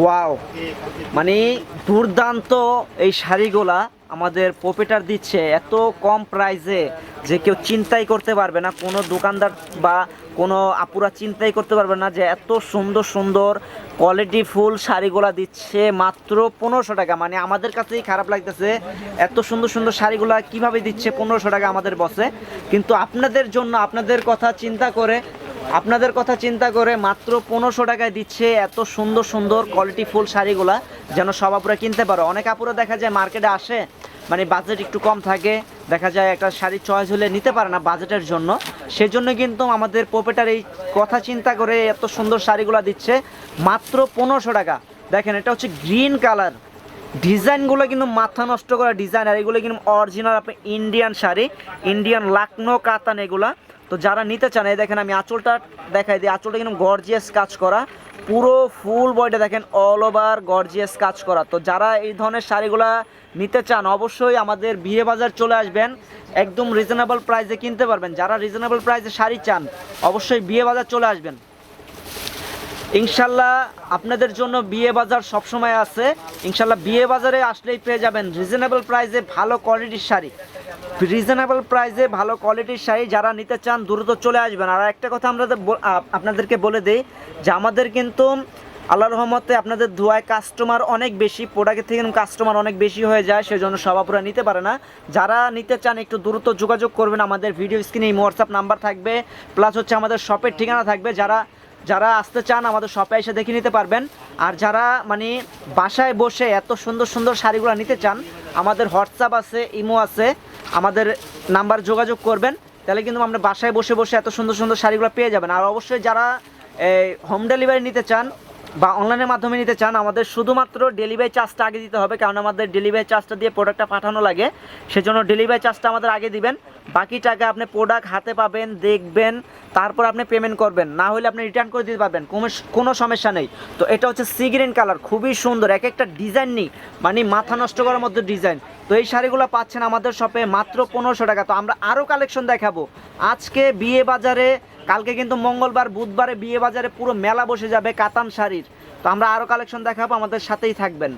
Wow মানে দুর্দান্ত এই শাড়িগুলা আমাদের প্রোপেটার দিচ্ছে এত কম প্রাইসে যে কেউ চিন্তাই করতে পারবে না, কোনো দোকানদার বা কোনো আপুরা চিন্তাই করতে পারবে না যে এত সুন্দর সুন্দর কোয়ালিটি ফুল শাড়িগুলা দিচ্ছে মাত্র পনেরোশো টাকা। মানে আমাদের কাছেই খারাপ লাগতেছে এত সুন্দর সুন্দর শাড়িগুলা কীভাবে দিচ্ছে পনেরোশো টাকা আমাদের বসে কিন্তু আপনাদের জন্য, আপনাদের কথা চিন্তা করে আপনাদের কথা চিন্তা করে মাত্র পনেরোশো টাকায় দিচ্ছে এত সুন্দর সুন্দর কোয়ালিটি ফুল শাড়িগুলা, যেন সব আপুরা কিনতে পারো। অনেক আপুরা দেখা যায় মার্কেটে আসে মানে বাজেট একটু কম থাকে, দেখা যায় একটা শাড়ি চয়েস হলে নিতে পারে না বাজেটের জন্য। সেজন্য কিন্তু আমাদের পোপেটার এই কথা চিন্তা করে এত সুন্দর শাড়িগুলো দিচ্ছে, মাত্র পনেরোশো টাকা। দেখেন, এটা হচ্ছে গ্রিন কালার ডিজাইনগুলো কিন্তু মাথা নষ্ট করা ডিজাইন আর এগুলো কিন্তু অরিজিনাল আপনি ইন্ডিয়ান শাড়ি ইন্ডিয়ান লাকনো, কাতান এগুলা। তো যারা নিতে চান, এই দেখেন আমি আঁচলটা দেখাই দিই। আঁচলটা কিন্তু গর্জিয়াস কাজ করা। পুরো ফুল বডিটা দেখেন অল ওভার গর্জিয়াস কাজ করা। তো যারা এই ধরনের শাড়িগুলা নিতে চান, অবশ্যই আমাদের বিয়ে বাজার চলে আসবেন। একদম রিজনেবল প্রাইসে কিনতে পারবেন। যারা রিজনেবল প্রাইসে শাড়ি চান, অবশ্যই বিয়ে বাজার চলে আসবেন। ইনশাল্লাহ আপনাদের জন্য বিয়ে বাজার সবসময় আছে। ইনশাল্লাহ বিয়ে বাজারে আসলেই পেয়ে যাবেন রিজনেবল প্রাইসে ভালো কোয়ালিটির শাড়ি। রিজনেবল প্রাইসে ভালো কোয়ালিটির শাড়ি যারা নিতে চান দ্রুত চলে আসবেন। আর একটা কথা আমরা আপনাদেরকে বলে দেই যে আমাদের কিন্তু আল্লাহ রহমতে আপনাদের ধোয়ায় কাস্টমার অনেক বেশি প্রোডাক্টের থেকে কাস্টমার অনেক বেশি হয়ে যায়, সেজন্য সবাপুরা নিতে পারে না। যারা নিতে চান একটু দ্রুত যোগাযোগ করবেন, আমাদের ভিডিও স্ক্রিনে এই হোয়াটসঅ্যাপ নাম্বার থাকবে প্লাস হচ্ছে আমাদের শপের ঠিকানা থাকবে। যারা যারা আসতে চান, আমাদের শপে এসে দেখে নিতে পারবেন। আর যারা মানে বাসায় বসে এত সুন্দর সুন্দর শাড়িগুলো নিতে চান, আমাদের হোয়াটসঅ্যাপ আছে ইমো আছে, আমাদের নাম্বার যোগাযোগ করবেন। তাহলে কিন্তু আমরা বাসায় বসে বসে এত সুন্দর সুন্দর শাড়িগুলো পেয়ে যাবেন। আর অবশ্যই যারা হোম ডেলিভারি নিতে চান বা অনলাইনের মাধ্যমে নিতে চান, আমাদের শুধুমাত্র ডেলিভারি চার্জটা আগে দিতে হবে, কারণ আমাদের ডেলিভারি চার্জটা দিয়ে প্রোডাক্টটা পাঠানো লাগে। সেজন্য ডেলিভারি চার্জটা আমাদের আগে দিবেন। বাকি টাকা আপনি প্রোডাক্ট হাতে পাবেন, দেখবেন, তারপর আপনি পেমেন্ট করবেন। না হলে আপনি রিটার্ন করে দিতে পারবেন, কোনো কোনো সমস্যা নেই। তো এটা হচ্ছে সি গ্রিন কালার খুবই সুন্দর, এক একটা ডিজাইন নেই মানে মাথা নষ্ট করার মধ্যে ডিজাইন তো এই শাড়িগুলো পাচ্ছেন আমাদের শপে মাত্র পনেরোশো টাকা। তো আমরা আরও কালেকশন দেখাবো। আজকে বিয়ে বাজারে, কালকে কিন্তু মঙ্গলবার, বুধবারে বিয়ে বাজারে পুরো মেলা বসে যাবে কাতান শাড়ির। তো আমরা আরও কালেকশন দেখাবো, আমাদের সাথেই থাকবেন।